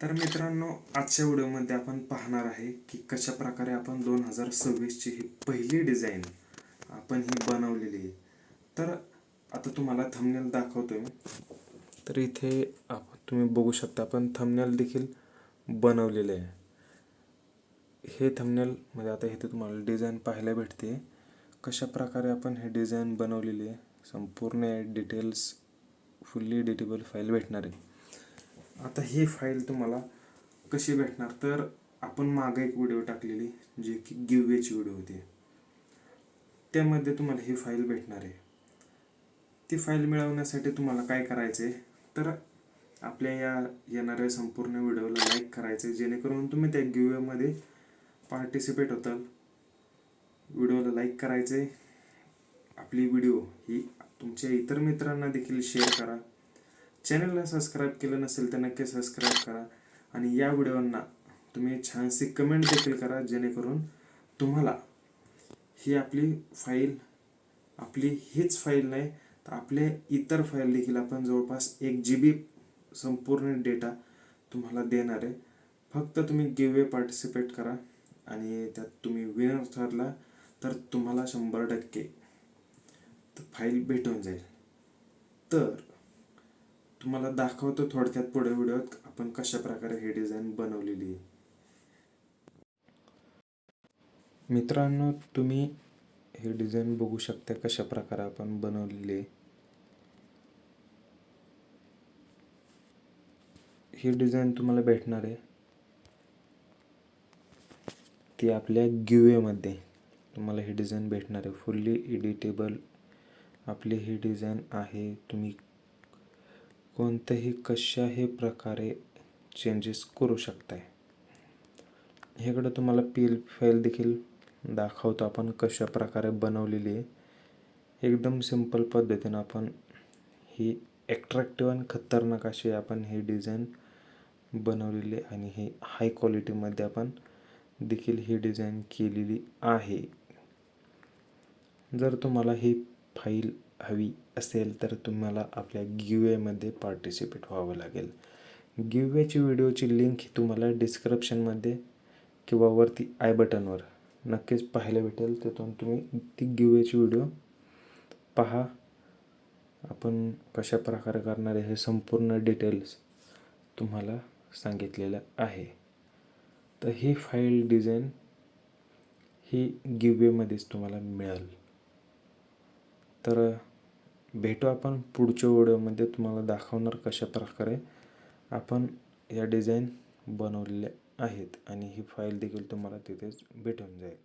तर मित्रांनो आजच्या व्हिडिओमध्ये आपण पाहणार आहे की कशा प्रकारे आपण दोन हजार सव्वीसची ही पहिली डिझाईन आपण ही बनवलेली आहे. तर आता तुम्हाला थमनेल दाखवतो मी. तर इथे आपण तुम्ही बघू शकता आपण थमनेल देखील बनवलेले आहे. हे थंबनेलमध्ये म्हणजे आता इथे तुम्हाला डिझाईन पाहायला भेटते. कशा प्रकारे आपण हे डिझाईन बनवलेली आहे संपूर्ण डिटेल्स फुल्ली एडिटेबल फाईल भेटणार आहे. आता ही फाईल तुम्हाला कशी भेटणार? तर आपण मागं एक व्हिडिओ टाकलेली जी की गिव्हेची व्हिडिओ होती. त्यामध्ये तुम्हाला ही फाईल भेटणार आहे. ती फाईल मिळवण्यासाठी तुम्हाला काय करायचं आहे? तर आपल्या या येणाऱ्या संपूर्ण व्हिडिओला लाईक करायचं आहे. जेणेकरून तुम्ही त्या गिवेमध्ये पार्टिसिपेट होताल. व्हिडिओला लाईक करायचे आपली व्हिडिओ ही तुमच्या इतर मित्रांना देखील शेअर करा. चॅनलला सबस्क्राईब केलं नसेल तर नक्की सबस्क्राईब करा आणि या व्हिडिओंना तुम्ही छानशी कमेंट देखील करा जेणेकरून तुम्हाला ही आपली फाईल आपली हीच फाईल नाही तर आपले इतर फाईल देखील आपण जवळपास एक जी बी संपूर्ण डेटा तुम्हाला देणार आहे. फक्त तुम्ही गिवे पार्टिसिपेट करा आणि त्यात तुम्ही विनर ठरला तर तुम्हाला शंभर टक्के फाईल भेटून जाईल. तर तुम्हाला दाखवतो थोडक्यात पुढे व्हिडिओत आपण कशा प्रकारे ही डिझाईन बनवलेली आहे. मित्रांनो तुम्ही हे डिझाईन बघू शकता कशा प्रकारे आपण बनवलेली आहे. ही डिझाईन तुम्हाला भेटणार आहे. ती आपल्या गिवेमध्ये तुम्हाला ही डिझाईन भेटणार आहे. फुल्ली एडिटेबल आपली ही डिझाईन आहे. तुम्ही कोणत्याही कशाही प्रकारे चेंजेस करू शकताय. ह्याकडं तुम्हाला पी एल फाईल देखील दाखवतो आपण कशा प्रकारे बनवलेली आहे. एकदम सिंपल पद्धतीनं आपण ही ॲट्रॅक्टिव्ह आणि खतरनाक अशी आपण ही डिझाईन बनवलेली आणि ही हाय क्वालिटीमध्ये आपण देखील ही डिझाईन केलेली आहे. जर तुम्हाला ही फाईल हवी असेल तर तुम्हाला आपल्या गिवेमध्ये पार्टिसिपेट व्हावं लागेल. गिवेची व्हिडिओची लिंक ही तुम्हाला डिस्क्रिप्शनमध्ये किंवा वरती आय बटनवर नक्कीच पाहायला भेटेल. तिथून तुम्ही ती गिवेची व्हिडिओ पहा. आपण कशा प्रकारे करणार आहे हे संपूर्ण डिटेल्स तुम्हाला सांगितलेलं आहे. तर ही फाईल डिझाईन ही गिवेमध्येच तुम्हाला मिळेल. तर भेटू आपण पुढच्या व्हिडिओमध्ये. तुम्हाला दाखवणार कशा प्रकारे आपण या डिझाईन बनवलेल्या आहेत आणि ही फाईल देखील तुम्हाला तिथेच भेटून जाईल.